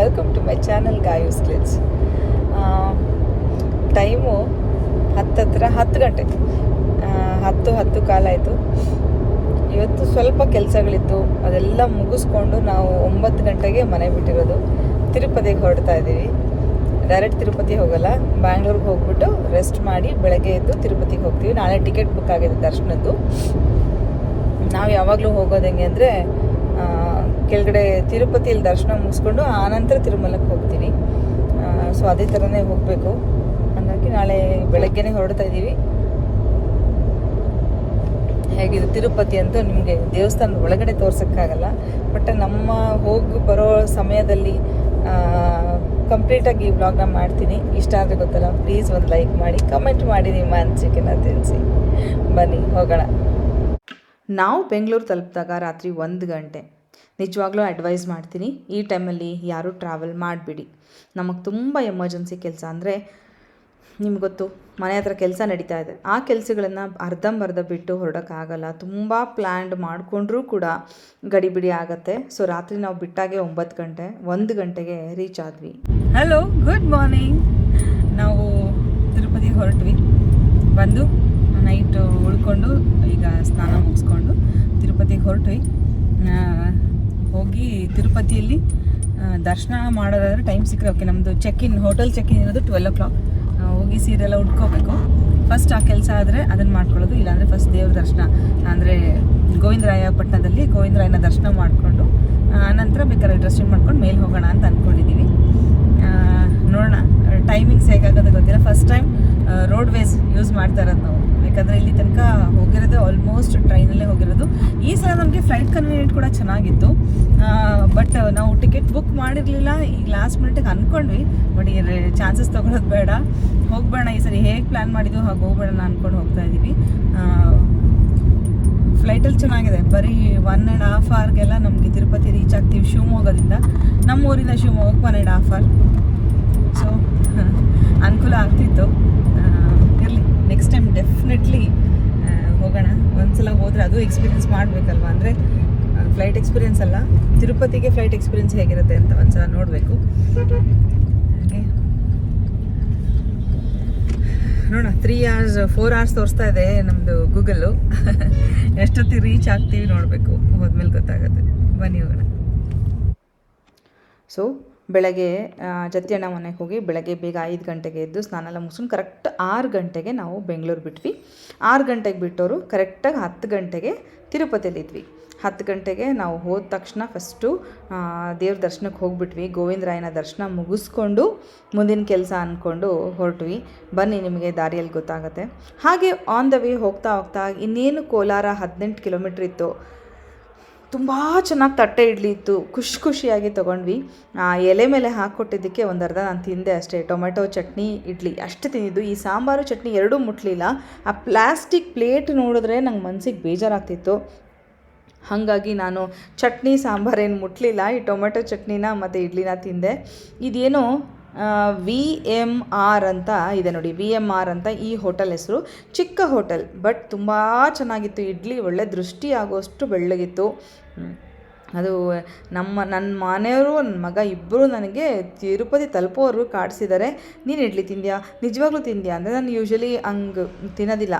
Welcome to my channel guys ಕ್ಲಿಟ್ಸ್ time ಹತ್ತತ್ರ ಹತ್ತು ಗಂಟೆ. ಹತ್ತು ಹತ್ತು ಕಾಲ ಆಯಿತು. ಇವತ್ತು ಸ್ವಲ್ಪ ಕೆಲಸಗಳಿತ್ತು. ಅದೆಲ್ಲ ಮುಗಿಸ್ಕೊಂಡು ನಾವು ಒಂಬತ್ತು ಗಂಟೆಗೆ ಮನೆ ಬಿಟ್ಟಿರೋದು. ತಿರುಪತಿಗೆ ಹೊರಡ್ತಾ ಇದ್ದೀವಿ. ಡೈರೆಕ್ಟ್ ತಿರುಪತಿ ಹೋಗಲ್ಲ. ಬ್ಯಾಂಗ್ಳೂರ್ಗೆ ಹೋಗ್ಬಿಟ್ಟು ರೆಸ್ಟ್ ಮಾಡಿ ಬೆಳಗ್ಗೆ ಎದ್ದು ತಿರುಪತಿಗೆ ಹೋಗ್ತೀವಿ. ನಾಳೆ ಟಿಕೆಟ್ ಬುಕ್ ಆಗಿದೆ ದರ್ಶನದ್ದು. ನಾವು ಯಾವಾಗಲೂ ಹೋಗೋದು ಹೆಂಗೆ ಅಂದರೆ ಕೆಳಗಡೆ ತಿರುಪತಿಯಲ್ಲಿ ದರ್ಶನ ಮುಗಿಸ್ಕೊಂಡು ಆನಂತರ ತಿರುಮಲಕ್ಕೆ ಹೋಗ್ತೀನಿ. ಸೊ ಅದೇ ಥರನೇ ಹೋಗಬೇಕು. ಹಾಗಾಗಿ ನಾಳೆ ಬೆಳಗ್ಗೆನೇ ಹೊರಡ್ತಾ ಇದ್ದೀವಿ ಹೇಗಿದೆ ತಿರುಪತಿ ಅಂತೂ ನಿಮಗೆ ದೇವಸ್ಥಾನದ ಒಳಗಡೆ ತೋರ್ಸೋಕ್ಕಾಗಲ್ಲ. ಬಟ್ ನಮ್ಮ ಹೋಗಿ ಬರೋ ಸಮಯದಲ್ಲಿ ಕಂಪ್ಲೀಟಾಗಿ ಈ ವ್ಲಾಗ್ನ ಮಾಡ್ತೀನಿ. ಇಷ್ಟ ಆದರೆ ಗೊತ್ತಲ್ಲ ಪ್ಲೀಸ್ ಒಂದು ಲೈಕ್ ಮಾಡಿ ಕಮೆಂಟ್ ಮಾಡಿ ನಿಮ್ಮ ಅನಿಸಿಕೆನ ತಿಳಿಸಿ. ಬನ್ನಿ, ಹೋಗೋಣ. ನಾವು ಬೆಂಗಳೂರು ತಲುಪಿದಾಗ ರಾತ್ರಿ ಒಂದು ಗಂಟೆ. ನಿಜವಾಗ್ಲೂ ಅಡ್ವೈಸ್ ಮಾಡ್ತೀನಿ, ಈ ಟೈಮಲ್ಲಿ ಯಾರೂ ಟ್ರಾವೆಲ್ ಮಾಡಿಬಿಡಿ. ನಮಗೆ ತುಂಬ ಎಮರ್ಜೆನ್ಸಿ ಕೆಲಸ ಅಂದರೆ, ನಿಮ್ಗೆ ಗೊತ್ತು, ಮನೆ ಹತ್ರ ಕೆಲಸ ನಡೀತಾ ಇದೆ. ಆ ಕೆಲಸಗಳನ್ನು ಅರ್ಧಂಬರ್ಧ ಬಿಟ್ಟು ಹೊರಡೋಕ್ಕಾಗಲ್ಲ. ತುಂಬ ಪ್ಲ್ಯಾಂಡ್ ಮಾಡಿಕೊಂಡ್ರೂ ಕೂಡ ಗಡಿಬಿಡಿ ಆಗುತ್ತೆ. ಸೊ ರಾತ್ರಿ ನಾವು ಬಿಟ್ಟಾಗೆ ಒಂಬತ್ತು ಗಂಟೆ, ಒಂದು ಗಂಟೆಗೆ ರೀಚ್ ಆದ್ವಿ. ಹಲೋ ಗುಡ್ ಮಾರ್ನಿಂಗ್ ನಾವು ತಿರುಪತಿಗೆ ಹೊರಟ್ವಿ. ಬಂದು ನೈಟ್ ಉಳ್ಕೊಂಡು ಆ, ಹೋಗಿ ತಿರುಪತಿಯಲ್ಲಿ ದರ್ಶನ ಮಾಡೋದಾದ್ರೆ ಟೈಮ್ ಸಿಕ್ಕರೆ ಓಕೆ ನಮ್ಮದು check in hotel check in ಇರೋದು ಟ್ವೆಲ್ ಓ ಕ್ಲಾಕ್ ಹೋಗಿ ಸೀರೆಲ್ಲ ಉಟ್ಕೋಬೇಕು. ಫಸ್ಟ್ ಆ ಕೆಲಸ ಆದರೆ ಅದನ್ನು ಮಾಡ್ಕೊಳ್ಳೋದು ಇಲ್ಲಾಂದರೆ ಫಸ್ಟ್ ದೇವ್ರ ದರ್ಶನ. ಅಂದರೆ ಗೋವಿಂದರಾಯ ಪಟ್ಟಣದಲ್ಲಿ ಗೋವಿಂದರಾಯನ ದರ್ಶನ ಮಾಡಿಕೊಂಡು ಆನಂತರ ಬೇಕಾದ್ರೆ ಡ್ರೆಸ್ ಚೇಂಜ್ ಮಾಡ್ಕೊಂಡು ಮೇಲೆ ಹೋಗೋಣ ಅಂತ ಅಂದ್ಕೊಂಡಿದ್ದೀವಿ ನೋಡೋಣ ಟೈಮಿಂಗ್ಸ್ ಹೇಗಾಗೋದು ಗೊತ್ತಿಲ್ಲ. First time road ways use ಮಾಡ್ತಾ ಇರೋದು ನಾವು. ಯಾಕಂದರೆ ಇಲ್ಲಿ ತನಕ ಹೋಗಿರೋದು ಆಲ್ಮೋಸ್ಟ್ ಫ್ಲೈಟ್ ಕನ್ವೀನಿಯಂಟ್ ಕೂಡ ಚೆನ್ನಾಗಿತ್ತು. ಬಟ್ ನಾವು ಟಿಕೆಟ್ ಬುಕ್ ಮಾಡಿರಲಿಲ್ಲ. ಈಗ ಲಾಸ್ಟ್ ಮಿನಿಟಿಗೆ ಅಂದ್ಕೊಂಡ್ವಿ ಬಟ್ ಈ ಚಾನ್ಸಸ್ ತೊಗೊಳೋದು ಬೇಡ. ಹೋಗ್ಬೇಡ ಈ ಸರಿ. ಹೇಗೆ ಪ್ಲ್ಯಾನ್ ಮಾಡಿದ್ದು ಹಾಗೆ ಹೋಗ್ಬೇಡ ಅಂದ್ಕೊಂಡು ಹೋಗ್ತಾ ಇದ್ದೀವಿ ಫ್ಲೈಟಲ್ಲಿ ಚೆನ್ನಾಗಿದೆ. ಬರೀ ಒನ್ ಆ್ಯಂಡ್ ಹಾಫ್ ಅವರ್ಗೆಲ್ಲ ನಮಗೆ ತಿರುಪತಿ ರೀಚ್ ಆಗ್ತೀವಿ ಶಿವಮೊಗ್ಗದಿಂದ. ನಮ್ಮ ಊರಿಂದ ಶಿವಮೊಗ್ಗಕ್ಕೆ one and half hour so ಅನುಕೂಲ ಆಗ್ತಿತ್ತು. ಇರಲಿ. ನೆಕ್ಸ್ಟ್ ಟೈಮ್ ಡೆಫಿನೆಟ್ಲಿ ಹೋಗೋಣ. ಒಂದ್ಸಲ ಹೋದರೆ ಅದು ಎಕ್ಸ್ಪೀರಿಯನ್ಸ್ ಮಾಡಬೇಕಲ್ವ? ಅಂದರೆ ಫ್ಲೈಟ್ ಎಕ್ಸ್ಪೀರಿಯನ್ಸ್ ಅಲ್ಲ, ತಿರುಪತಿಗೆ ಫ್ಲೈಟ್ ಎಕ್ಸ್ಪೀರಿಯನ್ಸ್ ಹೇಗಿರುತ್ತೆ ಅಂತ ಒಂದ್ಸಲ ನೋಡಬೇಕು. ನೋಡೋಣ ತ್ರೀ ಅವರ್ಸ್ ಫೋರ್ ಅವರ್ಸ್ ತೋರಿಸ್ತಾ ಇದೆ ನಮ್ಮದು ಗೂಗಲ್ಲು ಎಷ್ಟೊತ್ತಿಗೆ ರೀಚ್ ಆಗ್ತೀವಿ ನೋಡಬೇಕು. ಹೋದ್ಮೇಲೆ ಗೊತ್ತಾಗುತ್ತೆ. ಬನ್ನಿ ಹೋಗೋಣ. ಸೊ ಬೆಳಗ್ಗೆ ಜತಿಯಣ್ಣ ಮನೆಗೆ ಹೋಗಿ ಬೆಳಗ್ಗೆ ಬೇಗ ಐದು ಗಂಟೆಗೆ ಎದ್ದು ಸ್ನಾನ ಎಲ್ಲ ಮುಗಿಸ್ಕೊಂಡು ಕರೆಕ್ಟ್ ಆರು ಗಂಟೆಗೆ ನಾವು ಬೆಂಗಳೂರು ಬಿಟ್ವಿ. ಆರು ಗಂಟೆಗೆ ಬಿಟ್ಟವರು ಕರೆಕ್ಟಾಗಿ ಹತ್ತು ಗಂಟೆಗೆ ತಿರುಪತಿಯಲ್ಲಿದ್ವಿ ಹತ್ತು ಗಂಟೆಗೆ ನಾವು ಹೋದ ತಕ್ಷಣ ಫಸ್ಟು ದೇವ್ರ ದರ್ಶನಕ್ಕೆ ಹೋಗ್ಬಿಟ್ವಿ. ಗೋವಿಂದರಾಯನ ದರ್ಶನ ಮುಗಿಸ್ಕೊಂಡು ಮುಂದಿನ ಕೆಲಸ ಅಂದ್ಕೊಂಡು ಹೊರಟ್ವಿ. ಬನ್ನಿ ನಿಮಗೆ ದಾರಿಯಲ್ಲಿ ಗೊತ್ತಾಗುತ್ತೆ. ಹಾಗೆ ಆನ್ ದ ವೇ ಹೋಗ್ತಾ ಹೋಗ್ತಾ ಇನ್ನೇನು ಕೋಲಾರ ಹದಿನೆಂಟು ಕಿಲೋಮೀಟ್ರ್ ಇತ್ತು. ತುಂಬ ಚೆನ್ನಾಗಿ ತಟ್ಟೆ ಇಡ್ಲಿ ಇತ್ತು ಖುಷಿ ಖುಷಿಯಾಗಿ ತೊಗೊಂಡ್ವಿ. ಆ, ಎಲೆ ಮೇಲೆ ಹಾಕ್ಕೊಟ್ಟಿದ್ದಕ್ಕೆ ಒಂದು ಅರ್ಧ ನಾನು ತಿಂದೆ ಅಷ್ಟೇ. ಟೊಮೆಟೊ ಚಟ್ನಿ ಇಡ್ಲಿ ಅಷ್ಟು ತಿಂದಿದ್ದು. ಈ ಸಾಂಬಾರು ಚಟ್ನಿ ಎರಡೂ ಮುಟ್ಲಿಲ್ಲ. ಆ ಪ್ಲಾಸ್ಟಿಕ್ ಪ್ಲೇಟ್ ನೋಡಿದ್ರೆ ನಂಗೆ ಮನಸ್ಸಿಗೆ ಬೇಜಾರಾಗ್ತಿತ್ತು. ಹಾಗಾಗಿ ನಾನು ಚಟ್ನಿ ಸಾಂಬಾರೇನು ಮುಟ್ಲಿಲ್ಲ. ಈ ಟೊಮೆಟೊ ಚಟ್ನಿನ ಮತ್ತು ಇಡ್ಲಿನ ತಿಂದೆ. ಇದೇನೋ ವಿ ಎಂ ಆರ್ ಅಂತ ಇದೆ ನೋಡಿ. ವಿ ಎಂ ಆರ್ ಅಂತ ಈ ಹೋಟೆಲ್ ಹೆಸರು. ಚಿಕ್ಕ ಹೋಟೆಲ್, ಬಟ್ ತುಂಬ ಚೆನ್ನಾಗಿತ್ತು. ಇಡ್ಲಿ ಒಳ್ಳೆ ದೃಷ್ಟಿ ಆಗೋಷ್ಟು ಬೆಳ್ಳಗಿತ್ತು. ಅದು, ನಮ್ಮ ನನ್ನ ಮನೆಯವರು ನನ್ನ ಮಗ ಇಬ್ಬರು ನನಗೆ ತಿರುಪತಿ ತಲುಪೋರು ಕಾಡಿಸಿದ್ದಾರೆ. ನೀನು ಇಡ್ಲಿ ತಿಂದ್ಯಾ? ನಿಜವಾಗ್ಲೂ ತಿಂದ್ಯಾ? ಅಂದರೆ ನಾನು ಯೂಶ್ವಲಿ ಹಂಗೆ ತಿನ್ನೋದಿಲ್ಲ.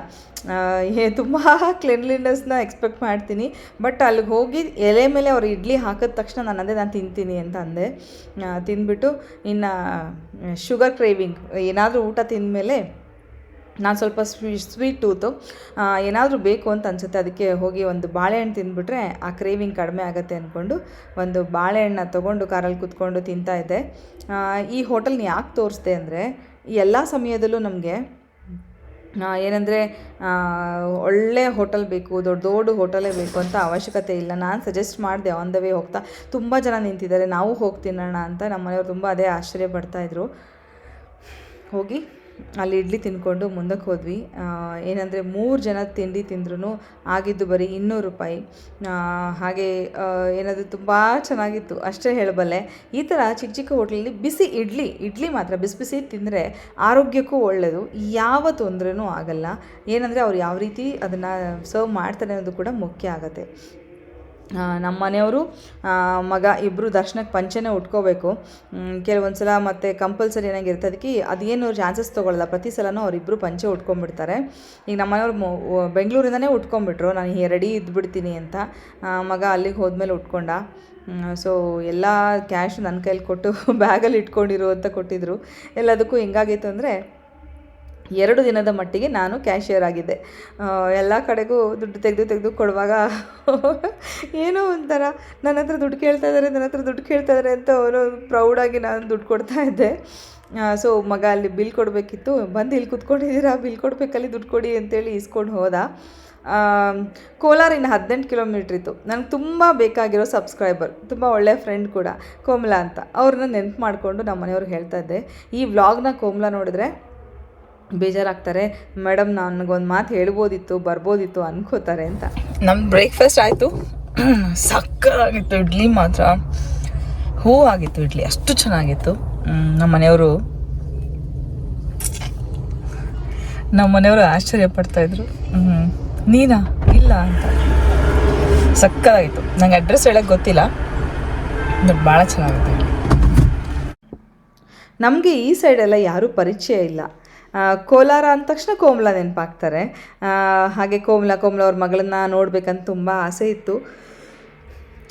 ಏ, ತುಂಬ ಕ್ಲೆನ್ಲಿನೆಸ್ನ ಎಕ್ಸ್ಪೆಕ್ಟ್ ಮಾಡ್ತೀನಿ. ಬಟ್ ಅಲ್ಲಿಗೆ ಹೋಗಿ ಎಲೆ ಮೇಲೆ ಅವ್ರು ಇಡ್ಲಿ ಹಾಕಿದ ತಕ್ಷಣ ನಾನು ಅದೇ, ನಾನು ತಿಂತೀನಿ ಅಂತ ಅಂದೆ. ತಿಂದ್ಬಿಟ್ಟು ಇನ್ನು ಶುಗರ್ ಕ್ರೇವಿಂಗ್ ಏನಾದರೂ ಊಟ ತಿಂದಮೇಲೆ ನಾನು ಸ್ವಲ್ಪ ಸ್ವೀ ಸ್ವೀಟ್ ಟೂತು ಏನಾದರೂ ಬೇಕು ಅಂತ ಅನಿಸುತ್ತೆ. ಅದಕ್ಕೆ ಹೋಗಿ ಒಂದು ಬಾಳೆಹಣ್ಣು ತಿಂದುಬಿಟ್ರೆ ಆ ಕ್ರೇವಿಂಗ್ ಕಡಿಮೆ ಆಗುತ್ತೆ ಅಂದ್ಕೊಂಡು ಒಂದು ಬಾಳೆಹಣ್ಣ ತೊಗೊಂಡು ಕಾರಲ್ಲಿ ಕೂತ್ಕೊಂಡು ತಿಂತಾ ಇದ್ದೆ. ಈ ಹೋಟೆಲ್ನ ಯಾಕೆ ತೋರಿಸ್ದೆ ಅಂದರೆ ಎಲ್ಲ ಸಮಯದಲ್ಲೂ ನಮಗೆ ಏನಂದರೆ ಒಳ್ಳೆ ಹೋಟೆಲ್ ಬೇಕು, ದೊಡ್ಡ ದೊಡ್ಡ ಹೋಟೆಲೇ ಬೇಕು ಅಂತ ಅವಶ್ಯಕತೆ ಇಲ್ಲ. ನಾನು ಸಜೆಸ್ಟ್ ಮಾಡಿದೆ ಆನ್ ದ ವೇ ಹೋಗ್ತಾ. ತುಂಬ ಜನ ನಿಂತಿದ್ದಾರೆ. ನಾವು ಹೋಗಿ ತಿನ್ನೋಣ ಅಂತ ನಮ್ಮ ಮನೆಯವ್ರು ತುಂಬ ಅದೇ ಆಶ್ಚರ್ಯ ಪಡ್ತಾಯಿದ್ರು ಹೋಗಿ ಅಲ್ಲಿ ಇಡ್ಲಿ ತಿಂದ್ಕೊಂಡು ಮುಂದಕ್ಕೆ ಹೋದ್ವಿ. ಏನಂದರೆ ಮೂರು ಜನ ತಿಂಡಿ ತಿಂದ್ರೂ ಆಗಿದ್ದು ಬರೀ ಇನ್ನೂರು ರೂಪಾಯಿ. ಹಾಗೆ ಏನಾದರೂ ಏನದು ತುಂಬ ಚೆನ್ನಾಗಿತ್ತು. ಅಷ್ಟೇ ಹೇಳಬಲ್ಲೆ, ಈ ಥರ ಚಿಕ್ಕ ಚಿಕ್ಕ ಹೋಟ್ಲಲ್ಲಿ ಬಿಸಿ ಇಡ್ಲಿ ಇಡ್ಲಿ ಮಾತ್ರ ಬಿಸಿ ಬಿಸಿ ತಿಂದರೆ ಆರೋಗ್ಯಕ್ಕೂ ಒಳ್ಳೆಯದು ಯಾವ ತೊಂದರೆನೂ ಆಗಲ್ಲ. ಏನಂದರೆ ಅವ್ರು ಯಾವ ರೀತಿ ಅದನ್ನು ಸರ್ವ್ ಮಾಡ್ತಾರೆ ಅನ್ನೋದು ಕೂಡ ಮುಖ್ಯ ಆಗುತ್ತೆ. ನಮ್ಮ ಮನೆಯವರು ಮಗ ಇಬ್ಬರು ದರ್ಶನಕ್ಕೆ ಪಂಚೆನೇ ಉಟ್ಕೋಬೇಕು. ಕೆಲವೊಂದು ಸಲ ಮತ್ತು ಕಂಪಲ್ಸರಿ ಏನಾಗಿರುತ್ತೆ ಅದಕ್ಕೆ ಅದೇನು ಚಾನ್ಸಸ್ ತೊಗೊಳ್ಳಲ್ಲ ಪ್ರತಿ ಸಲನೂ ಅವರಿಬ್ಬರು ಪಂಚೆ ಉಟ್ಕೊಂಡ್ಬಿಡ್ತಾರೆ. ಈಗ ನಮ್ಮ ಮನೆಯವ್ರು ಬೆಂಗಳೂರಿಂದನೇ ಉಟ್ಕೊಂಡ್ಬಿಟ್ರು. ನಾನು ರೆಡಿ ಇದ್ಬಿಡ್ತೀನಿ ಅಂತ. ಮಗ ಅಲ್ಲಿಗೆ ಹೋದ್ಮೇಲೆ ಉಟ್ಕೊಂಡ. ಸೊ ಎಲ್ಲ ಕ್ಯಾಶ್ ನನ್ನ ಕೈಲಿ ಕೊಟ್ಟು ಬ್ಯಾಗಲ್ಲಿ ಇಟ್ಕೊಂಡಿರು ಅಂತ ಕೊಟ್ಟಿದ್ದರು ಎಲ್ಲದಕ್ಕೂ ಹೆಂಗಾಗಿತ್ತು ಅಂದರೆ ಎರಡು ದಿನದ ಮಟ್ಟಿಗೆ ನಾನು ಕ್ಯಾಶಿಯರ್ ಆಗಿದ್ದೆ. ಎಲ್ಲ ಕಡೆಗೂ ದುಡ್ಡು ತೆಗೆದು ತೆಗೆದು ಕೊಡುವಾಗ ಏನೋ ಒಂಥರ ನನ್ನ ಹತ್ರ ದುಡ್ಡು ಕೇಳ್ತಾ ಇದ್ದಾರೆ ನನ್ನ ಹತ್ರ ದುಡ್ಡು ಕೇಳ್ತಾ ಇದ್ದಾರೆ ಅಂತ ಅವರು ಪ್ರೌಡಾಗಿ ನಾನು ದುಡ್ಡು ಕೊಡ್ತಾ ಇದ್ದೆ. ಸೊ ಮಗ ಅಲ್ಲಿ ಬಿಲ್ ಕೊಡಬೇಕಿತ್ತು. ಬಂದು ಇಲ್ಲಿ ಕುತ್ಕೊಂಡಿದ್ದೀರಾ? ಬಿಲ್ ಕೊಡಬೇಕಲ್ಲಿ ದುಡ್ಡು ಕೊಡಿ ಅಂತೇಳಿ ಇಸ್ಕೊಂಡು ಹೋದ. ಕೋಲಾರಿನ ಹದಿನೆಂಟು ಕಿಲೋಮೀಟ್ರ್ ಇತ್ತು. ನನಗೆ ತುಂಬ ಬೇಕಾಗಿರೋ ಸಬ್ಸ್ಕ್ರೈಬರ್ ತುಂಬ ಒಳ್ಳೆಯ ಫ್ರೆಂಡ್ ಕೂಡ ಕೋಮಲ ಅಂತ. ಅವ್ರನ್ನ ನೆನ್ಪು ಮಾಡಿಕೊಂಡು ನಮ್ಮ ಮನೆಯವ್ರಿಗೆ ಹೇಳ್ತಾ ಇದ್ದೆ. ಈ ವ್ಲಾಗ್ನ ಕೋಮಲ ನೋಡಿದ್ರೆ ಬೇಜಾರಾಗ್ತಾರೆ. ಮೇಡಮ್ ನನಗೊಂದು ಮಾತು ಹೇಳ್ಬೋದಿತ್ತು ಬರ್ಬೋದಿತ್ತು ಅನ್ಕೋತಾರೆ ಅಂತ. ನಮ್ಮ ಬ್ರೇಕ್ಫಾಸ್ಟ್ ಆಯಿತು. ಸಕ್ಕತ್ತಾಗಿತ್ತು ಇಡ್ಲಿ ಮಾತ್ರ. ಹೂ ಆಗಿತ್ತು ಇಡ್ಲಿ ಅಷ್ಟು ಚೆನ್ನಾಗಿತ್ತು. ನಮ್ಮ ಮನೆಯವರು ನಮ್ಮ ಮನೆಯವರು ಆಶ್ಚರ್ಯ ಪಡ್ತಾ ಇದ್ರು. ನೀನಾ? ಇಲ್ಲ ಅಂತ. ಸಕ್ಕತ್ತಾಗಿತ್ತು ನಂಗೆ ಅಡ್ರೆಸ್ ಹೇಳಕ್ಕೆ ಗೊತ್ತಿಲ್ಲ. ಬಟ್ ಭಾಳ ಚೆನ್ನಾಗಿತ್ತು ನಮಗೆ ಈ ಸೈಡೆಲ್ಲ ಯಾರೂ ಪರಿಚಯ ಇಲ್ಲ. ಕೋಲಾರ ಅಂದ ತಕ್ಷಣ ಕೋಮಲ ನೆನಪಾಗ್ತಾರೆ. ಹಾಗೆ ಕೋಮಲ ಕೋಮಲ ಅವ್ರ ಮಗಳನ್ನ ನೋಡ್ಬೇಕಂತ ತುಂಬ ಆಸೆ ಇತ್ತು.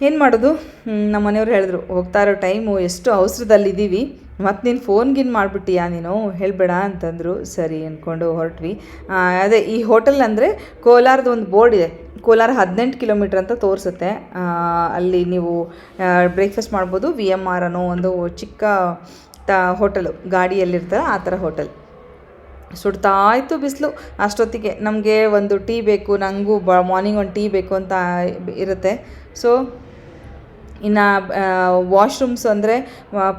ಏನು ಮಾಡೋದು? ನಮ್ಮ ಮನೆಯವ್ರು ಹೇಳಿದ್ರು, ಹೋಗ್ತಾ ಇರೋ ಟೈಮು ಎಷ್ಟು ಅವಸರದಲ್ಲಿದ್ದೀವಿ. ಮತ್ತು ನೀನು ಫೋನ್ ಗಿನ್ ಮಾಡಿಬಿಟ್ಟಿಯಾ ನೀನು? ಹೇಳಬೇಡ ಅಂತಂದರು. ಸರಿ ಅಂದ್ಕೊಂಡು ಹೊರಟ್ವಿ. ಅದೇ ಈ ಹೋಟೆಲ್ ಅಂದರೆ ಕೋಲಾರದ ಒಂದು ಬೋರ್ಡ್ ಇದೆ. ಕೋಲಾರ ಹದಿನೆಂಟು ಕಿಲೋಮೀಟ್ರ್ ಅಂತ ತೋರಿಸುತ್ತೆ. ಅಲ್ಲಿ ನೀವು ಬ್ರೇಕ್ಫಾಸ್ಟ್ ಮಾಡ್ಬೋದು. ವಿ ಎಂ ಆರ್ ಅನ್ನೋ ಒಂದು ಚಿಕ್ಕ ತ ಹೋಟೆಲು ಗಾಡಿಯಲ್ಲಿರ್ತಾರೆ ಆ ಥರ ಹೋಟೆಲ್ ಸುಡ್ತಾ ಇತ್ತು ಬಿಸಿಲು. ಅಷ್ಟೊತ್ತಿಗೆ ನಮಗೆ ಒಂದು ಟೀ ಬೇಕು ನನಗೂ ಬ ಮಾರ್ನಿಂಗ್ ಒಂದು ಟೀ ಬೇಕು ಅಂತ ಇರುತ್ತೆ. ಸೊ ಇನ್ನು ವಾಶ್ರೂಮ್ಸ್ ಅಂದರೆ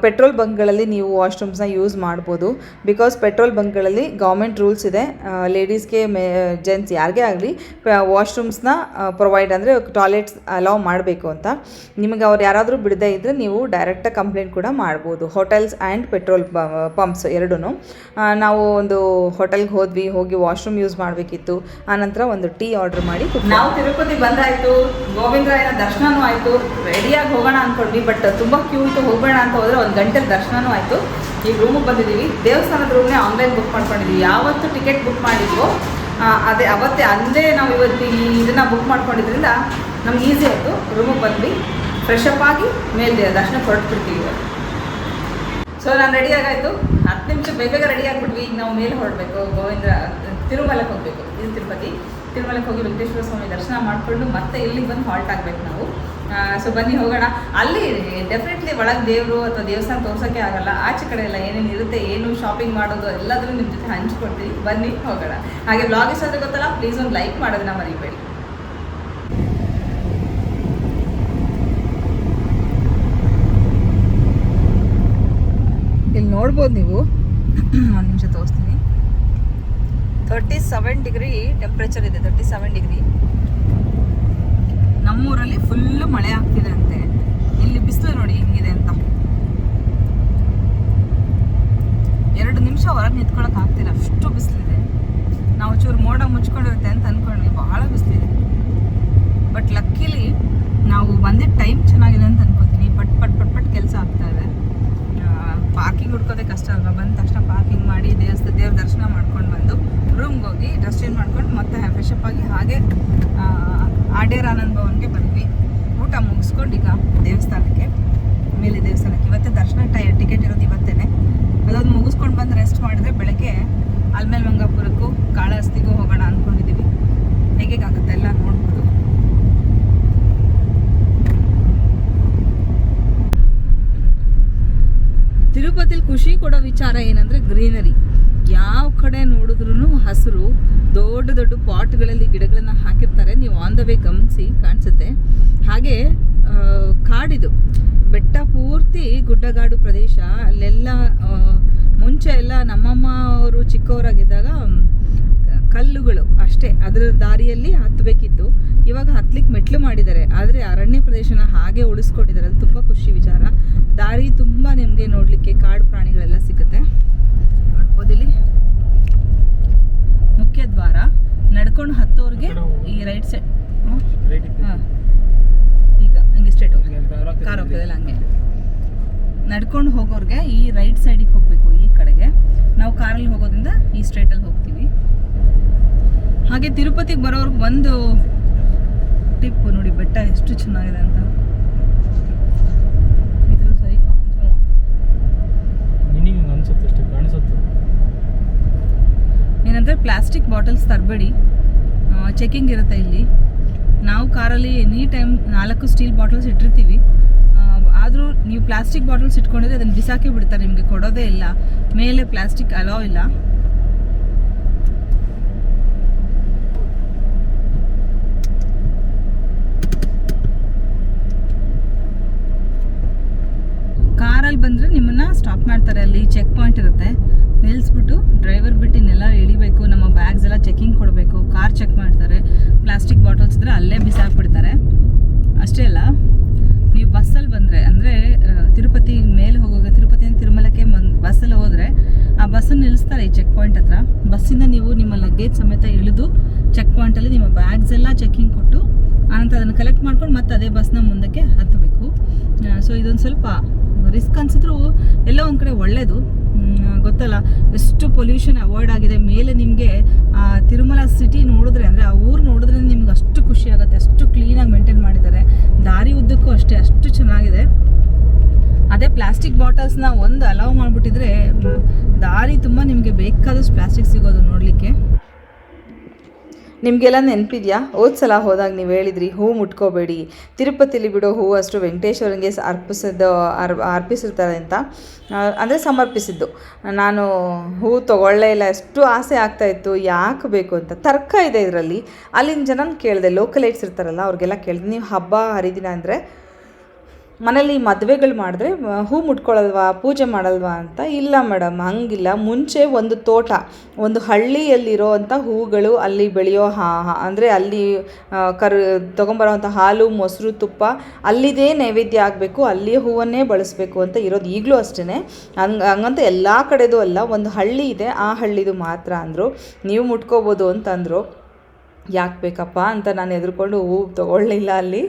ಪೆಟ್ರೋಲ್ ಬಂಕ್ಗಳಲ್ಲಿ ನೀವು ವಾಶ್ರೂಮ್ಸ್ನ ಯೂಸ್ ಮಾಡ್ಬೋದು. ಬಿಕಾಸ್ ಪೆಟ್ರೋಲ್ ಬಂಕ್ಗಳಲ್ಲಿ ಗೌರ್ಮೆಂಟ್ ರೂಲ್ಸ್ ಇದೆ. ಲೇಡೀಸ್ಗೆ ಮೇ ಜೆಂಟ್ಸ್ ಯಾರಿಗೇ ಆಗಲಿ ವಾಶ್ರೂಮ್ಸ್ನ ಪ್ರೊವೈಡ್ ಅಂದರೆ ಟಾಯ್ಲೆಟ್ಸ್ ಅಲೌ ಮಾಡಬೇಕು ಅಂತ. ನಿಮಗೆ ಅವ್ರು ಯಾರಾದರೂ ಬಿಡದೇ ಇದ್ದರೆ ನೀವು ಡೈರೆಕ್ಟಾಗಿ ಕಂಪ್ಲೇಂಟ್ ಕೂಡ ಮಾಡ್ಬೋದು. ಹೋಟೆಲ್ಸ್ ಆ್ಯಂಡ್ ಪೆಟ್ರೋಲ್ ಪಂಪ್ಸ್ ಎರಡೂ ನಾವು ಒಂದು ಹೋಟೆಲ್ಗೆ ಹೋದ್ವಿ, ಹೋಗಿ ವಾಶ್ರೂಮ್ ಯೂಸ್ ಮಾಡಬೇಕಿತ್ತು. ಆನಂತರ ಒಂದು ಟೀ ಆರ್ಡರ್ ಮಾಡಿ ನಾವು ತಿರುಪತಿ ಬಂದಾಯಿತು, ಗೋವಿಂದರಾಯನ ದರ್ಶನವೂ ಆಯಿತು ರೆಡಿಯಾಗಿ ಹೋಗೋಣ ಅಂದ್ಕೊಂಡ್ವಿ ಬಟ್ ತುಂಬ ಕ್ಯೂ ಇತ್ತು ಹೋಗಬೇಡ ಅಂತ ಹೋದರೆ ಒಂದು ಗಂಟೆ ದರ್ಶನವೂ ಆಯಿತು. ಈಗ ರೂಮಿಗೆ ಬಂದಿದ್ದೀವಿ. ದೇವಸ್ಥಾನದ ರೂಮ್ನೇ ಆನ್ಲೈನ್ ಬುಕ್ ಮಾಡ್ಕೊಂಡಿದ್ದೀವಿ ಯಾವತ್ತು ಟಿಕೆಟ್ ಬುಕ್ ಮಾಡಿದ್ವೋ ಅದೇ ಅವತ್ತೇ ಅಂದೇ ನಾವು ಇವತ್ತು ಈ ಇದನ್ನು ಬುಕ್ ಮಾಡ್ಕೊಂಡಿದ್ರಿಂದ ನಮ್ಗೆ ಈಸಿ ಆಯಿತು. ರೂಮಿಗೆ ಬಂದ್ವಿ. ಫ್ರೆಶ್ ಅಪ್ ಆಗಿ ಮೇಲೆ ದರ್ಶನ ಹೊರಟ್ಬಿಡ್ತೀವಿ ಸೊ ನಾನು ರೆಡಿ ಆಗಾಯಿತು. ಹತ್ತು ನಿಮಿಷ ಬೇಗ ಬೇಗ ರೆಡಿ ಆಗಿಬಿಟ್ವಿ. ಈಗ ನಾವು ಮೇಲೆ ಹೊರಡಬೇಕು. ಗೋವಿಂದ ತಿರುಮಲಕ್ಕೆ ಹೋಗಬೇಕು. ಇದು ತಿರುಪತಿ. ತಿರುಮಲಕ್ಕೆ ಹೋಗಿ ವೆಂಕಟೇಶ್ವರ ಸ್ವಾಮಿ ದರ್ಶನ ಮಾಡಿಕೊಂಡು ಮತ್ತೆ ಇಲ್ಲಿಗೆ ಬಂದು ಹಾಲ್ಟ್ ಆಗಬೇಕು ನಾವು. ಸೊ ಬನ್ನಿ ಹೋಗೋಣ. ಅಲ್ಲಿ ಡೆಫಿನೆಟ್ಲಿ ಒಳಗೆ ದೇವರು ಅಥವಾ ದೇವಸ್ಥಾನ ತೋರ್ಸೋಕ್ಕೆ ಆಗಲ್ಲ. ಆಚೆ ಕಡೆ ಎಲ್ಲ ಏನೇನು ಇರುತ್ತೆ, ಏನು ಶಾಪಿಂಗ್ ಮಾಡೋದು ಎಲ್ಲಾದರೂ ನಿಮ್ಮ ಜೊತೆ ಹಂಚ್ಕೊಡ್ತೀವಿ. ಬನ್ನಿ ಹೋಗೋಣ. ಹಾಗೆ ಬ್ಲಾಗ್ ಇಷ್ಟ ಗೊತ್ತಲ್ಲ ಪ್ಲೀಸ್ ಒಂದು ಲೈಕ್ ಮಾಡೋದನ್ನ ಮರಿಬೇಡಿ. ಇಲ್ಲಿ ನೋಡ್ಬೋದು ನೀವು. ಒಂದು ನಿಮಿಷ ತೋರಿಸ್ತೀನಿ. ತರ್ಟಿ ಸೆವೆನ್ ಡಿಗ್ರಿ ಟೆಂಪ್ರೇಚರ್ ಇದೆ ತರ್ಟಿ ಸೆವೆನ್ ಡಿಗ್ರಿ ನಮ್ಮೂರಲ್ಲಿ ಫುಲ್ಲು ಮಳೆ ಆಗ್ತಿದೆ ಅಂತೆ ಇಲ್ಲಿ ಬಿಸಿಲು ನೋಡಿ ಹೆಂಗಿದೆ ಅಂತ. ಎರಡು ನಿಮಿಷ ಹೊರಗೆ ನಿಂತ್ಕೊಳಕ್ ಆಗ್ತಿಲ್ಲ, ಅಷ್ಟು ಬಿಸಿಲಿದೆ. ನಾವು ಚೂರು ಮೋಡ ಮುಚ್ಕೊಂಡಿರುತ್ತೆ ಅಂತ ಅನ್ಕೊಂಡ್ವಿ, ಬಹಳ ಬಿಸಿಲಿದೆ. ಬಟ್ ಲಕ್ಕಿಲಿ ನಾವು ಬಂದಿದ್ದ ಟೈಮ್ ಚೆನ್ನಾಗಿದೆ ಅಂತ ಅನ್ಕೋತೀನಿ. ಪಟ್ ಪಟ್ ಪಟ್ ಪಟ್ ಕೆಲಸ ಆಗ್ತಾ ಇದೆ. ಪಾರ್ಕಿಂಗ್ ಹುಡ್ಕೋದೇ ಕಷ್ಟ ಅಲ್ವಾ? ಬಂದ ತಕ್ಷಣ ಪಾರ್ಕಿಂಗ್ ಮಾಡಿ ದೇವಸ್ಥಾನ ದೇವ್ರ ದರ್ಶನ ಮಾಡ್ಕೊಂಡು ಬಂದು ರೂಮ್ಗೆ ಹೋಗಿ ಡ್ರೆಸ್ ಚೇಂಜ್ ಮಾಡ್ಕೊಂಡು ಮತ್ತೆ ಫ್ರೆಶ್ ಆಗಿ ಹಾಗೆ ಆ, ಆಡ್ಯರ್ ಆನಂದ್ ಭವನ್ಗೆ ಬಂದ್ವಿ. ಊಟ ಮುಗಿಸ್ಕೊಂಡು ಈಗ ದೇವಸ್ಥಾನಕ್ಕೆ. ಮೇಲೆ ದೇವಸ್ಥಾನಕ್ಕೆ ಇವತ್ತೇ ದರ್ಶನ ಟೈ ಟಿಕೆಟ್ ಇರೋದು ಇವತ್ತೇನೆ. ಅದೊಂದು ಮುಗಿಸ್ಕೊಂಡು ಬಂದು ರೆಸ್ಟ್ ಮಾಡಿದ್ರೆ ಬೆಳಗ್ಗೆ ಅಲ್ಮೇಲ್ ಮಂಗಾಪುರಕ್ಕೂ ಕಾಳಹಸ್ತಿಗೂ ಹೋಗೋಣ ಅಂದ್ಕೊಂಡಿದ್ದೀವಿ ಹೇಗೇಗಾಗುತ್ತೆ ಎಲ್ಲ ನೋಡ್ಬೋದು. ತಿರುಪತಿಲಿ ಖುಷಿ ಕೊಡೋ ವಿಚಾರ ಏನಂದ್ರೆ ಗ್ರೀನರಿ. ಯಾವ ಕಡೆ ನೋಡಿದ್ರು ಹಸಿರು, ದೊಡ್ಡ ದೊಡ್ಡ ಪಾಟ್ಗಳಲ್ಲಿ ಗಿಡಗಳನ್ನು ಹಾಕಿರ್ತಾರೆ. ನೀವು ಆನ್ ದ ವೇ ಗಮನಿಸಿ, ಕಾಣಿಸುತ್ತೆ. ಹಾಗೆ ಕಾಡಿದು ಬೆಟ್ಟ ಪೂರ್ತಿ ಗುಡ್ಡಗಾಡು ಪ್ರದೇಶ. ಅಲ್ಲೆಲ್ಲ ಮುಂಚೆ ಎಲ್ಲ ನಮ್ಮಮ್ಮ ಅವರು ಚಿಕ್ಕವರಾಗಿದ್ದಾಗ ಅಷ್ಟೇ ಅದರ ದಾರಿಯಲ್ಲಿ ಹತ್ತಬೇಕಿತ್ತು ಇವಾಗ ಹತ್ಲಿಕ್ಕೆ ಮೆಟ್ಲು ಮಾಡಿದ್ದಾರೆ. ಆದರೆ ಅರಣ್ಯ ಪ್ರದೇಶನ ಹಾಗೆ ಉಳಿಸ್ಕೊಂಡಿದ್ದಾರೆ. ಅದು ತುಂಬ ಖುಷಿ ವಿಚಾರ. ದಾರಿ ತುಂಬ ನಿಮಗೆ ನೋಡಲಿಕ್ಕೆ ಕಾಡು ಪ್ರಾಣಿಗಳೆಲ್ಲ ಸಿಗುತ್ತೆ. ನೋಡ್ಬೋದು ಇಲ್ಲಿ ಮುಖ್ಯ ದ್ವಾರ. ನಡ್ಕೊಂಡು ಹತ್ತೋರ್ಗೆ ಈ ರೈಟ್ ಸೈಡ್. ಹಾಂ. ಕಾರ್ ಹೋಗ್ತದಲ್ಲ ಹಂಗೆ. ನಡ್ಕೊಂಡು ಹೋಗೋರ್ಗೆ ಈ ರೈಟ್ ಸೈಡಿಗೆ ಹೋಗಬೇಕು ಈ ಕಡೆಗೆ. ನಾವು ಕಾರಲ್ಲಿ ಹೋಗೋದ್ರಿಂದ ಈ ಸ್ಟ್ರೈಟಲ್ಲಿ ಹೋಗ್ತೀವಿ. ಹಾಗೆ ತಿರುಪತಿಗೆ ಬರೋರ್ಗೆ ಒಂದು ಟಿಪ್ಪು ನೋಡಿ ಬೆಟ್ಟ ಎಷ್ಟು ಚೆನ್ನಾಗಿದೆ ಅಂತ. ಏನಂದ್ರೆ ಸರಿ ಅನ್ಸುತ್ತೆ ಕಾಣಿಸುತ್ತೆ? ಏನಂದರೆ ಪ್ಲಾಸ್ಟಿಕ್ ಬಾಟಲ್ಸ್ ತರಬೇಡಿ. ಚೆಕಿಂಗ್ ಇರುತ್ತೆ ಇಲ್ಲಿ. ನಾವು ಕಾರಲ್ಲಿ ಎನಿ ಟೈಮ್ ನಾಲ್ಕು ಸ್ಟೀಲ್ ಬಾಟಲ್ಸ್ ಇಟ್ಟಿರ್ತೀವಿ. ಆದರೂ ನೀವು ಪ್ಲಾಸ್ಟಿಕ್ ಬಾಟಲ್ಸ್ ಇಟ್ಕೊಂಡಿದ್ರೆ ಅದನ್ನು ಬಿಸಾಕಿ ಬಿಡ್ತಾರೆ ನಿಮಗೆ ಕೊಡೋದೇ ಇಲ್ಲ. ಮೇಲೆ ಪ್ಲಾಸ್ಟಿಕ್ ಅಲೋ ಇಲ್ಲ ಕಾರಲ್ಲಿ ಬಂದರೆ ನಿಮ್ಮನ್ನ ಸ್ಟಾಪ್ ಮಾಡ್ತಾರೆ, ಅಲ್ಲಿ ಚೆಕ್ ಪಾಯಿಂಟ್ ಇರುತ್ತೆ. ನಿಲ್ಲಿಸ್ಬಿಟ್ಟು ಡ್ರೈವರ್ ಬಿಟ್ಟು ಇನ್ನೆಲ್ಲ ಇಳಿಬೇಕು ನಮ್ಮ ಬ್ಯಾಗ್ಸ್ ಎಲ್ಲ ಚೆಕಿಂಗ್ ಕೊಡಬೇಕು ಕಾರ್ ಚೆಕ್ ಮಾಡ್ತಾರೆ. ಪ್ಲಾಸ್ಟಿಕ್ ಬಾಟಲ್ಸ್ ಇದ್ರೆ ಅಲ್ಲೇ ಬಿಸಾಕ್ಬಿಡ್ತಾರೆ. ಅಷ್ಟೇ ಅಲ್ಲ, ನೀವು ಬಸ್ಸಲ್ಲಿ ಬಂದರೆ, ಅಂದರೆ ತಿರುಪತಿ ಮೇಲೆ ಹೋಗುವಾಗ ತಿರುಪತಿಯಿಂದ ತಿರುಮಲಕ್ಕೆ ಬಸ್ಸಲ್ಲಿ ಹೋದರೆ, ಆ ಬಸ್ಸನ್ನು ನಿಲ್ಲಿಸ್ತಾರೆ ಈ ಚೆಕ್ ಪಾಯಿಂಟ್ ಹತ್ರ. ಬಸ್ಸಿಂದ ನೀವು ನಿಮ್ಮ ಲಗೇಜ್ ಸಮೇತ ಇಳಿದು ಚೆಕ್ ಪಾಯಿಂಟಲ್ಲಿ ನಿಮ್ಮ ಬ್ಯಾಗ್ಸ್ ಎಲ್ಲ ಚೆಕಿಂಗ್ ಕೊಟ್ಟು, ಆನಂತರ ಅದನ್ನು ಕಲೆಕ್ಟ್ ಮಾಡ್ಕೊಂಡು ಮತ್ತೆ ಅದೇ ಬಸ್ನ ಮುಂದಕ್ಕೆ ಹತ್ತಬೇಕು. ಸೊ ಇದೊಂದು ಸ್ವಲ್ಪ ರಿಸ್ಕ್ ಅನ್ಸಿದ್ರು ಎಲ್ಲೋ ಒಂದು ಕಡೆ ಒಳ್ಳೆಯದು ಗೊತ್ತಲ್ಲ? ಎಷ್ಟು ಪೊಲ್ಯೂಷನ್ ಅವಾಯ್ಡ್ ಆಗಿದೆ. ಮೇಲೆ ನಿಮಗೆ ತಿರುಮಲ ಸಿಟಿ ನೋಡಿದ್ರೆ ಅಂದರೆ ಆ ಊರು ನೋಡಿದ್ರೆ ನಿಮ್ಗೆ ಅಷ್ಟು ಖುಷಿ ಆಗುತ್ತೆ. ಅಷ್ಟು ಕ್ಲೀನಾಗಿ ಮೇಂಟೈನ್ ಮಾಡಿದ್ದಾರೆ. ದಾರಿ ಉದ್ದಕ್ಕೂ ಅಷ್ಟೇ, ಅಷ್ಟು ಚೆನ್ನಾಗಿದೆ. ಅದೇ ಪ್ಲಾಸ್ಟಿಕ್ ಬಾಟಲ್ಸ್ನ ಒಂದು ಅಲೌ ಮಾಡಿಬಿಟ್ಟಿದ್ರೆ ದಾರಿ ತುಂಬ ನಿಮಗೆ ಬೇಕಾದಷ್ಟು ಪ್ಲಾಸ್ಟಿಕ್ ಸಿಗೋದು ನೋಡಲಿಕ್ಕೆ. ನಿಮಗೆಲ್ಲ ನೆನಪಿದೆಯಾ? ಹೋದ ಸಲ ಹೋದಾಗ ನೀವು ಹೇಳಿದ್ರಿ, ಹೂ ಮುಟ್ಕೋಬೇಡಿ. ತಿರುಪತಿಲಿ ಬಿಡೋ ಹೂ ಅಷ್ಟು ವೆಂಕಟೇಶ್ವರನಿಗೆ ಅರ್ಪಿಸಿದ್ದು ಅರ್ ಅರ್ಪಿಸಿರ್ತಾರೆ ಅಂತ. ಅಂದರೆ ಸಮರ್ಪಿಸಿದ್ದು. ನಾನು ಹೂ ತೊಗೊಳ್ಳೇ ಇಲ್ಲ, ಎಷ್ಟು ಆಸೆ ಆಗ್ತಾ ಇತ್ತು, ಯಾಕೆ ಬೇಕು ಅಂತ. ತರ್ಕ ಇದೆ ಇದರಲ್ಲಿ. ಅಲ್ಲಿನ ಜನ ಕೇಳಿದೆ ಲೋಕಲೈಟ್ಸ್ ಇರ್ತಾರಲ್ಲ, ಅವ್ರಿಗೆಲ್ಲ ಕೇಳಿದೆ, ನೀವು ಹಬ್ಬ ಹರಿದಿನ ಅಂದರೆ ಮನೇಲಿ ಮದುವೆಗಳು ಮಾಡಿದ್ರೆ ಹೂ ಮುಟ್ಕೊಳ್ಳಲ್ವಾ ಪೂಜೆ ಮಾಡಲ್ವಾ ಅಂತ, ಇಲ್ಲ ಮೇಡಮ್, ಹಂಗಿಲ್ಲ. ಮುಂಚೆ ಒಂದು ತೋಟ, ಒಂದು ಹಳ್ಳಿಯಲ್ಲಿರೋ ಅಂಥ ಹೂಗಳು ಅಲ್ಲಿ ಬೆಳೆಯೋ ಹಾ ಅಂದರೆ ಅಲ್ಲಿ ಕರ್, ತೊಗೊಂಬರೋವಂಥ ಹಾಲು, ಮೊಸರು, ತುಪ್ಪ, ಅಲ್ಲಿದೇ ನೈವೇದ್ಯ ಆಗಬೇಕು ಅಲ್ಲಿಯ ಹೂವನ್ನೇ ಬಳಸಬೇಕು ಅಂತ ಇರೋದು. ಈಗಲೂ ಅಷ್ಟೇ ಹಂಗೆ, ಹಂಗಂತ ಎಲ್ಲ ಕಡೆದು ಅಲ್ಲ, ಒಂದು ಹಳ್ಳಿ ಇದೆ, ಆ ಹಳ್ಳಿದು ಮಾತ್ರ ಅಂದರು. ನೀವು ಮುಟ್ಕೋಬೋದು ಅಂತಂದರು. ಯಾಕೆ ಬೇಕಪ್ಪ ಅಂತ ನಾನು ಎದುರುಕೊಂಡು ಹೂ ತೊಗೊಳ್ಳಿಲ್ಲ ಅಲ್ಲಿ.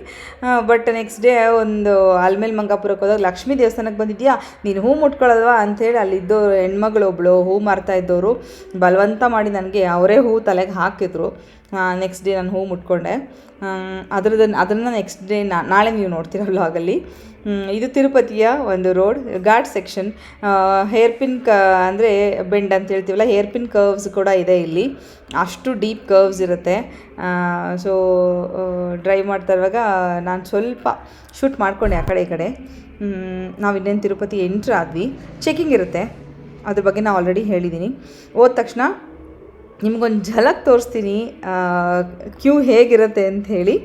ಬಟ್ ನೆಕ್ಸ್ಟ್ ಡೇ ಒಂದು ಆಲ್ಮೇಲ್ ಮಂಗಾಪುರಕ್ಕೆ ಹೋದಾಗ ಲಕ್ಷ್ಮೀ ದೇವಸ್ಥಾನಕ್ಕೆ ಬಂದಿದ್ಯಾ? ನೀನು ಹೂ ಮುಟ್ಕೊಳ್ಳಲ್ವಾ ಅಂಥೇಳಿ ಅಲ್ಲಿದ್ದು ಹೆಣ್ಮಗಳು ಒಬ್ಬಳು ಹೂ ಮಾರ್ತಾ ಇದ್ದವರು ಬಲವಂತ ಮಾಡಿ ನನಗೆ ಅವರೇ ಹೂ ತಲೆಗೆ ಹಾಕಿದ್ರು. ನೆಕ್ಸ್ಟ್ ಡೇ ನಾನು ಹೂ ಮುಟ್ಕೊಂಡೆ ಅದ್ರದ್ದು ಅದನ್ನು ನೆಕ್ಸ್ಟ್ ಡೇ ನಾಳೆ ನೀವು ನೋಡ್ತೀರ ವ್ಲಾಗಲ್ಲಿ ಹ್ಮ್, ಇದು ತಿರುಪತಿಯ ಒಂದು road ghat section hair pin ಕ ಅಂದರೆ ಬೆಂಡ್ ಅಂತ ಹೇಳ್ತೀವಲ್ಲ ಹೇರ್ ಪಿನ್ ಕರ್ವ್ಸ್ ಕೂಡ ಇದೆ ಇಲ್ಲಿ. ಅಷ್ಟು ಡೀಪ್ ಕರ್ವ್ಸ್ ಇರುತ್ತೆ. ಸೊ ಡ್ರೈವ್ ಮಾಡ್ತಾ ಇರುವಾಗ ನಾನು ಸ್ವಲ್ಪ ಶೂಟ್ ಮಾಡ್ಕೊಂಡೆ ಆ ಕಡೆ ಈ ಕಡೆ. ನಾವು ಇನ್ನೇನು ತಿರುಪತಿ ಎಂಟ್ರ್ ಆದ್ವಿ. ಚೆಕಿಂಗ್ ಇರುತ್ತೆ. ಅದ್ರ ಬಗ್ಗೆ ನಾವು ಆಲ್ರೆಡಿ ಹೇಳಿದ್ದೀನಿ ಹೋದ ತಕ್ಷಣ ನಿಮ್ಗೊಂದು ಝಲಕ್ ತೋರಿಸ್ತೀನಿ. ಕ್ಯೂ ಹೇಗಿರುತ್ತೆ ಅಂತ ಹೇಳಿ.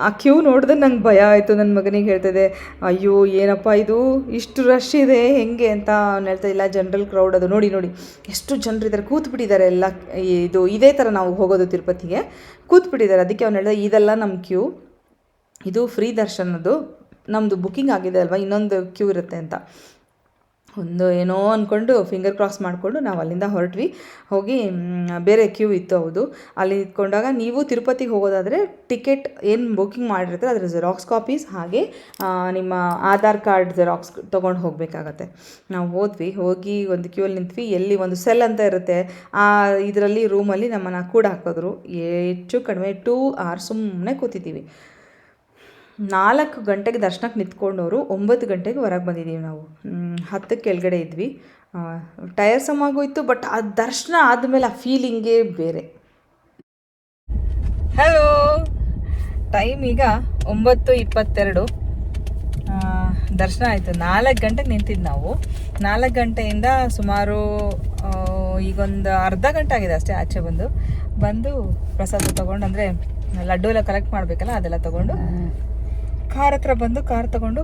ಆ ಕ್ಯೂ ನೋಡಿದ್ರೆ ನಂಗೆ ಭಯ ಆಯಿತು. ನನ್ನ ಮಗನಿಗೆ ಹೇಳ್ತಿದ್ದೆ, ಅಯ್ಯೋ, ಏನಪ್ಪ ಇದು? ಇಷ್ಟು ರಶ್ ಇದೆ. ಹೆಂಗೆ? ಅಂತ ಅವ್ನು ಹೇಳ್ತಾ, ಇಲ್ಲ ಜನರಲ್ ಕ್ರೌಡ್ ಅದು. ನೋಡಿ ನೋಡಿ. ಎಷ್ಟು ಜನರಿದ್ದಾರೆ ಕೂತ್ಬಿಟ್ಟಿದ್ದಾರೆ ಎಲ್ಲ ಇದು. ಇದೇ ಥರ ನಾವು ಹೋಗೋದು ತಿರುಪತಿಗೆ. ಕೂತ್ಬಿಟ್ಟಿದ್ದಾರೆ ಅದಕ್ಕೆ ಅವ್ನು ಹೇಳ್ದೆ, ಇದೆಲ್ಲ ನಮ್ಮ ಕ್ಯೂ. ಇದು ಫ್ರೀ ದರ್ಶನದ್ದು. ನಮ್ಮದು ಬುಕ್ಕಿಂಗ್ ಆಗಿದೆ ಅಲ್ವಾ? ಇನ್ನೊಂದು ಕ್ಯೂ ಇರುತ್ತೆ ಅಂತ. ಒಂದು ಏನೋ ಅಂದ್ಕೊಂಡು ಫಿಂಗರ್ ಕ್ರಾಸ್ ಮಾಡಿಕೊಂಡು ನಾವು ಅಲ್ಲಿಂದ ಹೊರಟ್ವಿ. ಹೋಗಿ ಬೇರೆ ಕ್ಯೂ ಇತ್ತು ಹೌದು. ಅಲ್ಲಿ ಇಟ್ಕೊಂಡಾಗ ನೀವು ತಿರುಪತಿಗೆ ಹೋಗೋದಾದರೆ ಟಿಕೆಟ್ ಏನು ಬುಕ್ಕಿಂಗ್ ಮಾಡಿರ್ತಾರೆ ಅದರ ಜೆರಾಕ್ಸ್ ಕಾಪೀಸ್ ಹಾಗೆ ನಿಮ್ಮ ಆಧಾರ್ ಕಾರ್ಡ್ ಜೆರಾಕ್ಸ್ ತೊಗೊಂಡು ಹೋಗಬೇಕಾಗತ್ತೆ. ನಾವು ಹೋದ್ವಿ, ಹೋಗಿ ಒಂದು ಕ್ಯೂಲಿ ನಿಂತ್ವಿ. ಎಲ್ಲಿ ಒಂದು ಸೆಲ್ ಅಂತ ಇರುತ್ತೆ, ಆ, ಇದರಲ್ಲಿ ರೂಮಲ್ಲಿ ನಮ್ಮನ್ನು ಕೂಡ ಹಾಕಿದ್ರು ಹೆಚ್ಚು ಕಡಿಮೆ ಟೂ ಆರ್ ಸುಮ್ಮನೆ ಕೂತಿದ್ದೀವಿ. ನಾಲ್ಕು ಗಂಟೆಗೆ ದರ್ಶನಕ್ಕೆ ನಿಂತ್ಕೊಂಡವರು ಒಂಬತ್ತು ಗಂಟೆಗೆ ಹೊರಗೆ ಬಂದಿದ್ದೀವಿ ನಾವು. ಹತ್ತಕ್ಕೆ ಕೆಳಗಡೆ ಇದ್ವಿ. ಟಯರ್ ಸಮ್ ಆಗೋಯ್ತು ಬಟ್ ಆ ದರ್ಶನ ಆದಮೇಲೆ ಆ ಫೀಲಿಂಗೇ ಬೇರೆ. ಹಲೋ ಟೈಮ್ ಈಗ ಒಂಬತ್ತು ಇಪ್ಪತ್ತೆರಡು. ದರ್ಶನ ಆಯಿತು. ನಾಲ್ಕು ಗಂಟೆಗೆ ನಿಂತಿದ್ದು ನಾವು. ನಾಲ್ಕು ಗಂಟೆಯಿಂದ ಸುಮಾರು ಈಗೊಂದು ಅರ್ಧ ಗಂಟೆ ಆಗಿದೆ ಅಷ್ಟೇ ಆಚೆ ಬಂದು. ಬಂದು ಪ್ರಸಾದ ತೊಗೊಂಡು ಅಂದರೆ ಲಡ್ಡು ಎಲ್ಲ ಕಲೆಕ್ಟ್ ಮಾಡಬೇಕಲ್ಲ ಅದೆಲ್ಲ ತೊಗೊಂಡು ಕಾರ್ ಹತ್ರ ಬಂದು ಕಾರ್ ತಗೊಂಡು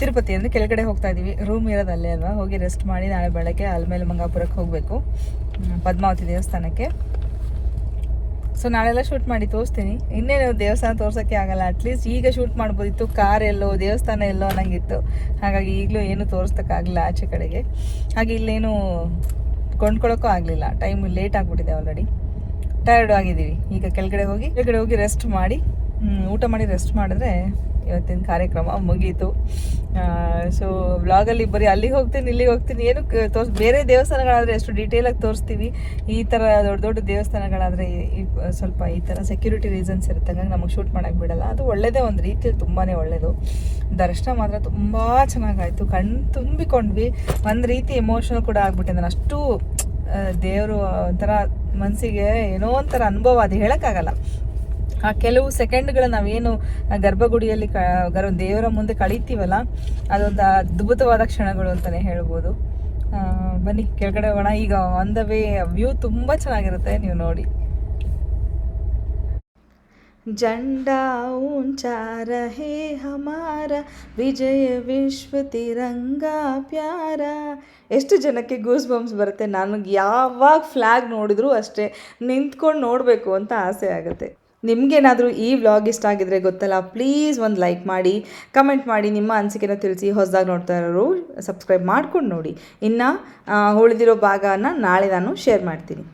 ತಿರುಪತಿ ಅಂದ್ರೆ ಕೆಳಗಡೆ ಹೋಗ್ತಾ ಇದೀವಿ ರೂಮ್ ಇರೋದು ಅಲ್ಲೇ ಅಲ್ವಾ? ಹೋಗಿ ರೆಸ್ಟ್ ಮಾಡಿ ನಾಳೆ ಬೆಳಗ್ಗೆ ಅಲ್ಮೇಲೆ ಮಂಗಾಪುರಕ್ಕೆ ಹೋಗಬೇಕು. ಪದ್ಮಾವತಿ ದೇವಸ್ಥಾನಕ್ಕೆ. ಸೊ ನಾಳೆಲ್ಲ ಶೂಟ್ ಮಾಡಿ ತೋರಿಸ್ತೀನಿ. ಇನ್ನೇನು ದೇವಸ್ಥಾನ ತೋರ್ಸೋಕ್ಕೆ ಆಗಲ್ಲ. ಅಟ್ಲೀಸ್ಟ್ ಈಗ ಶೂಟ್ ಮಾಡ್ಬೋದಿತ್ತು. ಕಾರ್ ಎಲ್ಲೋ, ದೇವಸ್ಥಾನ ಎಲ್ಲೋ ಅನ್ನಂಗಿತ್ತು. ಹಾಗಾಗಿ ಈಗಲೂ ಏನು ತೋರಿಸ್ದಕ್ಕಾಗಲಿಲ್ಲ ಆಚೆ ಕಡೆಗೆ. ಹಾಗೆ ಇಲ್ಲೇನು ಕೊಂಡ್ಕೊಳ್ಳೋಕ್ಕೂ ಆಗಲಿಲ್ಲ. ಟೈಮ್ ಲೇಟ್ ಆಗಿಬಿಟ್ಟಿದೆ ಆಲ್ರೆಡಿ ಟಯರ್ಡ್ ಆಗಿದ್ದೀವಿ. ಈಗ ಕೆಳಗಡೆ ಹೋಗಿ ಕೆಳಗಡೆ ಹೋಗಿ ರೆಸ್ಟ್ ಮಾಡಿ ಊಟ ಮಾಡಿ ರೆಸ್ಟ್ ಮಾಡಿದ್ರೆ ಇವತ್ತಿನ ಕಾರ್ಯಕ್ರಮ ಮುಗೀತು. ಸೊ ವ್ಲಾಗಲ್ಲಿ ಬರೀ ಅಲ್ಲಿಗೆ ಹೋಗ್ತೀನಿ, ಇಲ್ಲಿಗೆ ಹೋಗ್ತೀನಿ ಏನು ತೋರ್ಸ್, ಬೇರೆ ದೇವಸ್ಥಾನಗಳಾದರೆ ಎಷ್ಟು ಡೀಟೇಲಾಗಿ ತೋರಿಸ್ತೀವಿ. ಈ ಥರ ದೊಡ್ಡ ದೊಡ್ಡ ದೇವಸ್ಥಾನಗಳಾದರೆ ಸ್ವಲ್ಪ ಈ ಥರ ಸೆಕ್ಯೂರಿಟಿ ರೀಸನ್ಸ್ ಇರುತ್ತೆ, ಹಂಗಾಗಿ ನಮಗೆ ಶೂಟ್ ಮಾಡೋಕ್ಕೆ ಬಿಡಲ್ಲ. ಅದು ಒಳ್ಳೆಯದೇ ಒಂದು ರೀತಿಯಲ್ಲಿ ತುಂಬಾ ಒಳ್ಳೆಯದು ದರ್ಶನ ಮಾತ್ರ ತುಂಬ ಚೆನ್ನಾಗಾಯಿತು. ಕಣ್ಣು ತುಂಬಿಕೊಂಡ್ವಿ. ಒಂದು ರೀತಿ ಎಮೋಷನಲ್ ಕೂಡ ಆಗ್ಬಿಟ್ಟೆ ನಾನು ಅಷ್ಟು ದೇವರು ಒಂಥರ ಮನಸ್ಸಿಗೆ ಏನೋ ಒಂಥರ ಅನುಭವ, ಅದು ಹೇಳೋಕ್ಕಾಗಲ್ಲ. ಆ ಕೆಲವು ಸೆಕೆಂಡ್ಗಳು ನಾವೇನು ಆ ಗರ್ಭಗುಡಿಯಲ್ಲಿ ಕ ಗರ್ ದೇವರ ಮುಂದೆ ಕಳೀತೀವಲ್ಲ ಅದೊಂದು ಅದ್ಭುತವಾದ ಕ್ಷಣಗಳು ಅಂತಲೇ ಹೇಳ್ಬೋದು ಆ, ಬನ್ನಿ ಕೆಳಗಡೆ ಹೋಗೋಣ ಈಗ ಆನ್ ದ ವೇ ವ್ಯೂ ತುಂಬ ಚೆನ್ನಾಗಿರುತ್ತೆ ನೀವು ನೋಡಿ झंडा ऊंचा रहे हमारा ವಿಜಯ ವಿಶ್ವ ತಿರಂಗ ಪ್ಯಾರ ಎಷ್ಟು ಜನಕ್ಕೆ ಗೂಸ್ ಬಂಪ್ಸ್ ಬರುತ್ತೆ ನನಗೆ ಯಾವಾಗ ಫ್ಲ್ಯಾಗ್ ನೋಡಿದ್ರು ಅಷ್ಟೇ ನಿಂತ್ಕೊಂಡು ನೋಡಬೇಕು ಅಂತ ಆಸೆ ಆಗುತ್ತೆ ನಿಮಗೇನಾದರೂ ಈ ವ್ಲಾಗ್ ಇಷ್ಟ ಆಗಿದ್ರೆ ಗೊತ್ತಲ್ಲ ಪ್ಲೀಸ್ ಒಂದು ಲೈಕ್ ಮಾಡಿ ಕಮೆಂಟ್ ಮಾಡಿ, ನಿಮ್ಮ ಅನಿಸಿಕೆನ ತಿಳಿಸಿ ಹೊಸದಾಗಿ ನೋಡ್ತಾ ಇರೋರು ಸಬ್ಸ್ಕ್ರೈಬ್ ಮಾಡ್ಕೊಂಡು ನೋಡಿ. ಇನ್ನು ಉಳಿದಿರೋ ಭಾಗನ ನಾಳೆ ನಾನು ಶೇರ್ ಮಾಡ್ತೀನಿ.